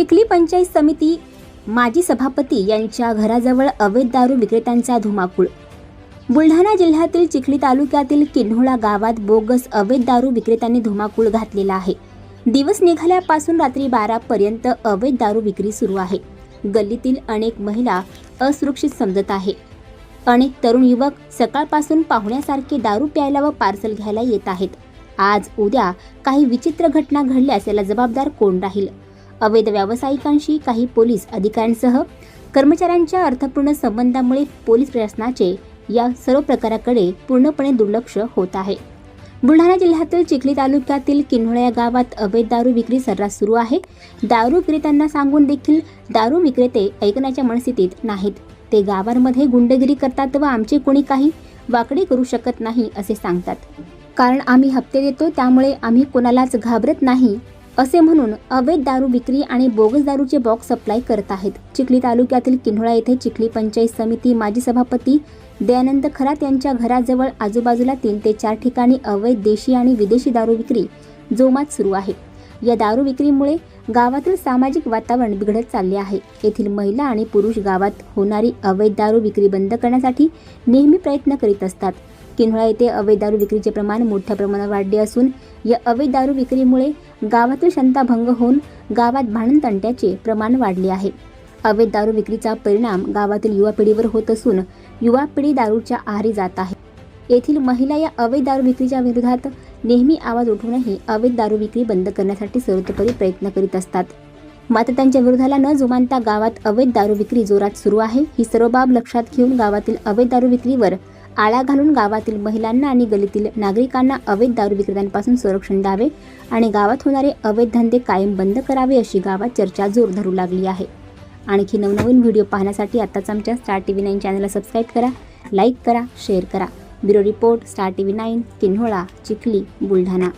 चिखली पंचायत समिती माजी सभापती यांच्या घराजवळ अवैध दारू विक्रेत्यांचा धुमाकूळ. बुलढाणा जिल्ह्यातील चिखली तालुक्यातील किन्होळा गावात बोगस अवैध दारू विक्रेत्यांनी धुमाकूळ घातलेला आहे. दिवस निघाल्यापासून रात्री बारापर्यंत अवैध दारू विक्री सुरू आहे. गल्लीतील अनेक महिला असुरक्षित समजत आहे. अनेक तरुण युवक सकाळपासून पाहुण्यासारखे दारू प्यायला व पार्सल घ्यायला येत आहेत. आज उद्या काही विचित्र घटना घडल्यास याला जबाबदार कोण राहील? अवैध व्यावसायिकांशी काही पोलीस अधिकाऱ्यांसह कर्मचाऱ्यांच्या अर्थपूर्ण संबंधामुळे पोलीस प्रशासनाचे या सर्व प्रकाराकडे पूर्णपणे दुर्लक्ष होत आहे. बुलढाणा जिल्ह्यातील चिखली तालुक्यातील किन्होळा या गावात अवैध दारू विक्री सर्रास सुरू आहे. दारू विक्रेत्यांना सांगून देखील दारू विक्रेते ऐकण्याच्या मनस्थितीत नाहीत. ते गावांमध्ये गुंडगिरी करतात व आमचे कोणी काही वाकडे करू शकत नाही असे सांगतात. कारण आम्ही हप्ते देतो त्यामुळे आम्ही कोणालाच घाबरत नाही असे म्हणून अवैध दारू विक्री आणि बोगस दारूचे बॉक्स सप्लाय करत आहेत. चिखली तालुक्यातील किन्होळा येथे चिखली पंचायत समिती माजी सभापती दयानंद खरात यांच्या घराजवळ आजूबाजूला तीन ते चार ठिकाणी अवैध देशी आणि विदेशी दारू विक्री जोमात सुरू आहे. या दारू विक्रीमुळे गावातील सामाजिक वातावरण बिघडत चालले आहे. येथील महिला आणि पुरुष गावात होणारी अवैध दारू विक्री बंद करण्यासाठी नेहमी प्रयत्न करीत असतात. किन्होळा येथे अवैध दारू विक्रीचे प्रमाण मोठ्या प्रमाणात वाढले असून या अवैध दारू विक्रीमुळे गावातील शांताभंग होऊन गावात भांडणतंट्याचे प्रमाण वाढले आहे. अवैध दारू विक्रीचा परिणाम गावातील युवा पिढीवर होत असून युवा पिढी दारूच्या आहारी जात आहे. येथील महिला या अवैध दारू विक्रीच्या विरोधात नेहमी आवाज उठवूनही अवैध दारू विक्री बंद करण्यासाठी सर्वतोपरी प्रयत्न करीत असतात. मात्र त्यांच्या विरोधाला न जुमानता गावात अवैध दारू विक्री जोरात सुरू आहे ही सर्व बाब लक्षात घेऊन गावातील अवैध दारू विक्रीवर आळा घालून गावातील महिलांना आणि गलीतील नागरिकांना अवैध दारू विक्रेत्यांपासून संरक्षण द्यावे आणि गावात होणारे अवैध धंदे कायम बंद करावे अशी गावात चर्चा जोर धरू लागली आहे. आणखी नवनवीन व्हिडिओ पाहण्यासाठी आत्ताच आमच्या स्टार टी व्ही नाईन चॅनलला सबस्क्राईब करा लाईक करा शेअर करा. Bureau report star T V nine Kinhola Chikhli Buldhana.